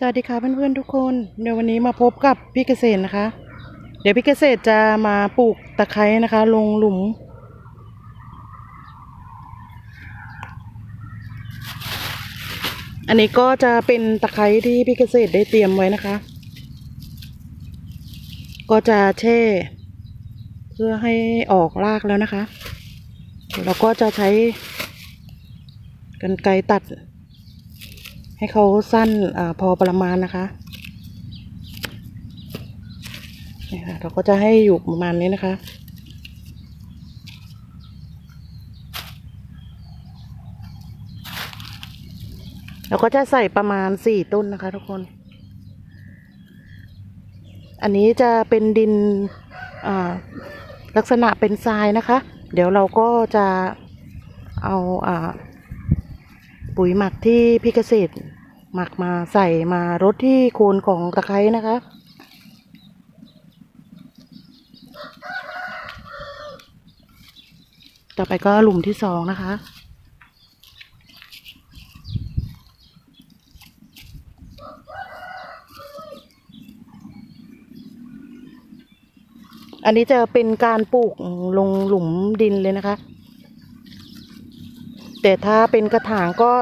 สวัสดีค่ะเพื่อนๆทุกคนเดี๋ยววันนี้มาพบกับพี่เกษตรนะคะ เดี๋ยวพี่เกษตรจะมาปลูกตะไคร้นะคะ ลงหลุม อันนี้ก็จะเป็นตะไคร้ที่พี่เกษตรได้เตรียมไว้นะคะ ก็จะแช่เพื่อให้ออกรากแล้วนะคะเราก็จะใช้กรรไกรตัด ให้เขาสั้นอพอประมาณนะคะนี่ค่ะเราก็จะให้อยู่ประมาณนี้นะคะเราก็จะใส่ประมาณสี่ต้นนะคะทุกคน อันนี้จะเป็นดินลักษณะเป็นทรายนะคะ เดี๋ยวเราก็จะเอาอปุ๋ยหมักที่พี่เกษตร หมักมาใส่มารดที่โคนของตะไคร้นะคะ ต่อไปก็หลุมที่สองนะคะอันนี้จะเป็นการปลูกลงหลุมดินเลยนะคะ แต่ถ้าเป็นกระถางก็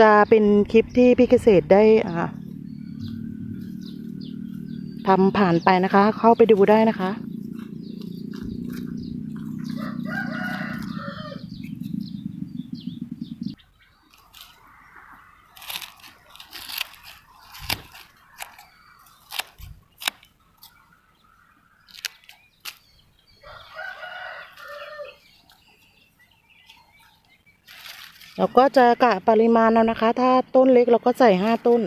จะเป็นคลิปที่พี่เกษตรได้ทำผ่านไปนะคะ เข้าไปดูได้นะคะ เราก็จะกะปริมาณแล้วนะคะ ถ้าต้นเล็กเราก็ใส่ห้าต้น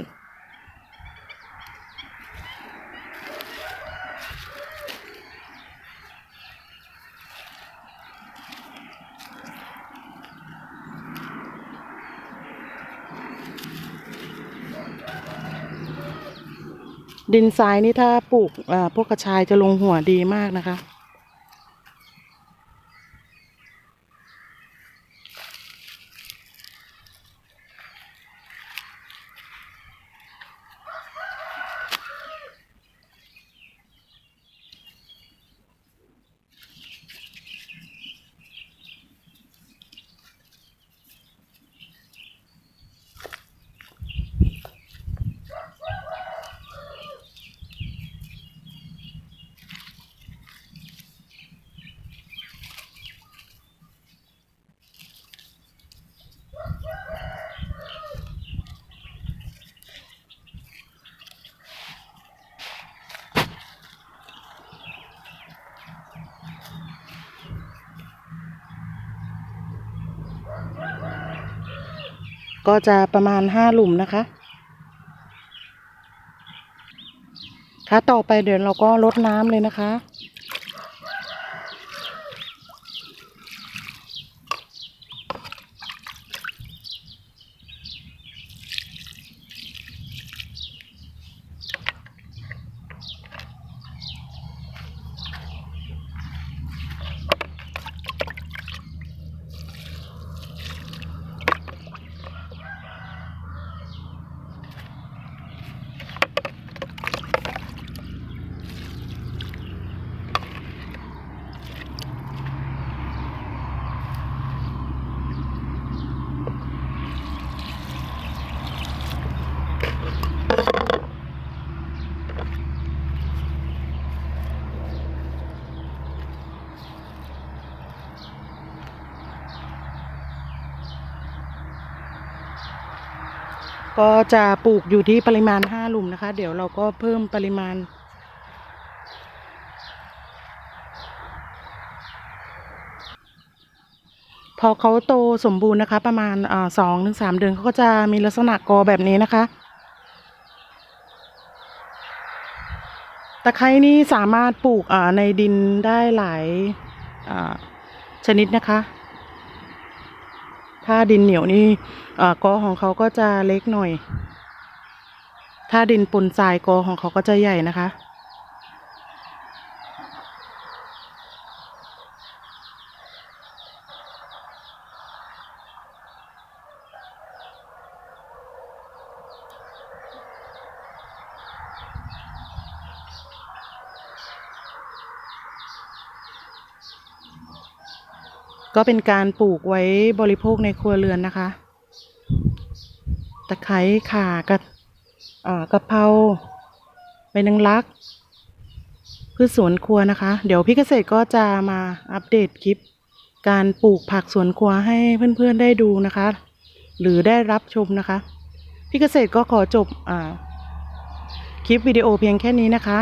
ดินทรายนี่ถ้าปลูกอ่าพวกกระชายจะลงหัวดีมากนะคะ ก็จะประมาณห้าหลุมนะคะถ้าต่อไปเดี๋ยวเราก็ลดน้ำเลยนะคะ ก็จะปลูกอยู่ที่ปริมาณห้าหลุมนะคะ เดี๋ยวเราก็เพิ่มปริมาณ พอเขาโตสมบูรณ์นะคะ ประมาณสองถึงสามเดือนเขาก็จะมีลักษณะกอแบบนี้นะคะตะไคร้นี่สามารถปลูกในดินได้หลายชนิดนะคะ ถ้าดินเหนียวนี่กอของเขาก็จะเล็กหน่อย ถ้าดินปนทรายกอของเขาก็จะใหญ่นะคะ ก็เป็นการปลูกไว้บริโภคในครัวเรือนนะคะ ตะไคร้ข่ากระกระเพราใบนางรัก พืชสวนครัวนะคะ เดี๋ยวพี่เกษตรก็จะมาอัปเดตคลิป การปลูกผักสวนครัวให้เพื่อนๆได้ดูนะคะ หรือได้รับชมนะคะ พี่เกษตรก็ขอจบอคลิปวิดีโอเพียงแค่นี้นะคะ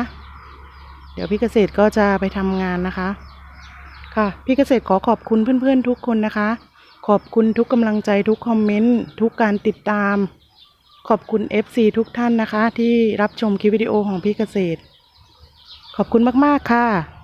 เดี๋ยวพี่เกษตรก็จะไปทำงานนะคะ ค่ะ พี่เกษตรขอขอบคุณเพื่อนๆทุกคนนะคะ ขอบคุณทุกกำลังใจทุกคอมเมนต์ทุกการติดตาม ขอบคุณ FC ทุกท่านนะคะ ที่รับชมคลิปวิดีโอของพี่เกษตร ขอบคุณมากๆค่ะ